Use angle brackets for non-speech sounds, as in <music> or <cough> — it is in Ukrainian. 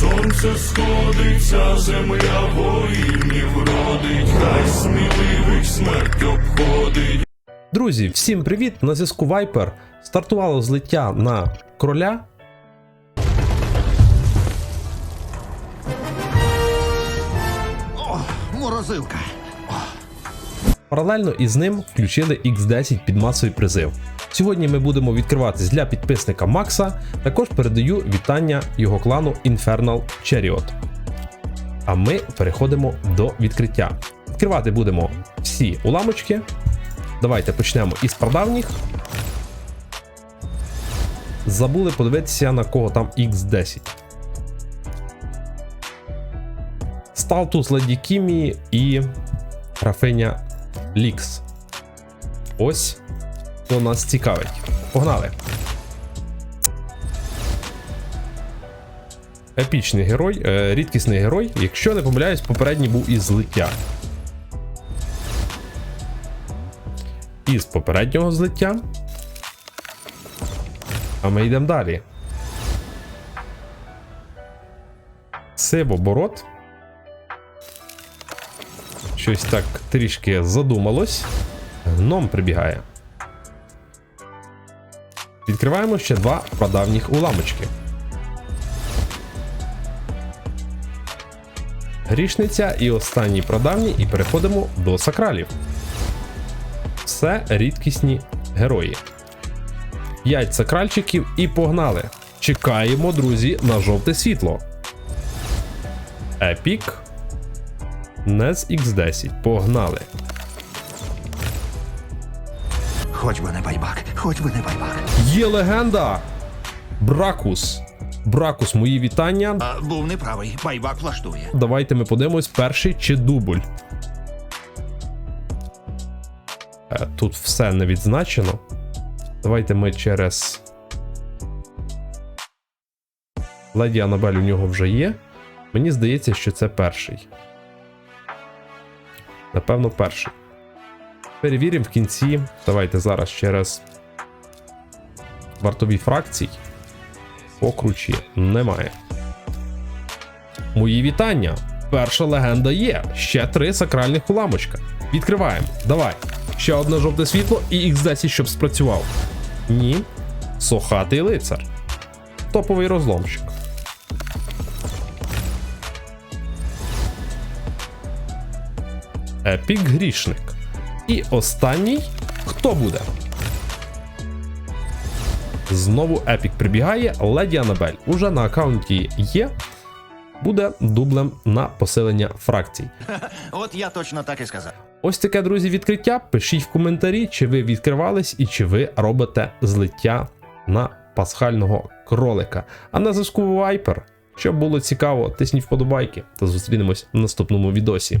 сонце сходиться, земля воїнів родить, хай сміливих смерть обходить. Друзі, всім привіт! На зв'язку Viper. Стартувало злиття на кроля. Морозилка. Паралельно із ним включили X10 під масовий призив. Сьогодні ми будемо відкриватись для підписника Макса. Також передаю вітання його клану Infernal Chariot. А ми переходимо до відкриття. Відкривати будемо всі уламочки. Давайте почнемо із прадавніх. Забули подивитися на кого там X10. Сталтус Леді Кімі і графиня Лікс. Ось хто нас цікавить. Погнали. Епічний герой, е, рідкісний герой. Якщо не помиляюсь, попередній був із злиття. Із попереднього злиття. А ми йдемо далі. Сивоборот. Щось так трішки задумалось. Гном прибігає. Відкриваємо ще два прадавніх уламочки. Грішниця і останній прадавній, і переходимо до сакралів. Все рідкісні герої. 5 сакральчиків і погнали. Чекаємо, друзі, на жовте світло. Епік. З X10. Погнали. Хоч би не байбак, хоч би не байбак. Є легенда! Бракус. Бракус, мої вітання. А, був неправий, байбак влаштує. Давайте ми подивимось перший чи дубль. Е, Тут все не відзначено. Давайте ми через. Леді Анабель у нього вже є. Мені здається, що це перший. Напевно, перший. Перевіримо в кінці. Давайте зараз через вартові фракцій. Покручі немає. Мої вітання. Перша легенда є. Ще три сакральних уламочка. Відкриваємо. Давай. Ще одне жовте світло і X10, щоб спрацював. Ні. Сохатий лицар. Топовий розломщик. Епік грішник. І останній. Хто буде? Знову Епік прибігає. Леді Анабель уже на аккаунті є. Буде дублем на посилення фракцій. <laughs> От я точно так і сказав. Ось таке, друзі, відкриття. Пишіть в коментарі, чи ви відкривались і чи ви робите злиття на пасхального кролика. А на зв'язку Viper. Щоб було цікаво, тисніть вподобайки та зустрінемось в наступному відосі.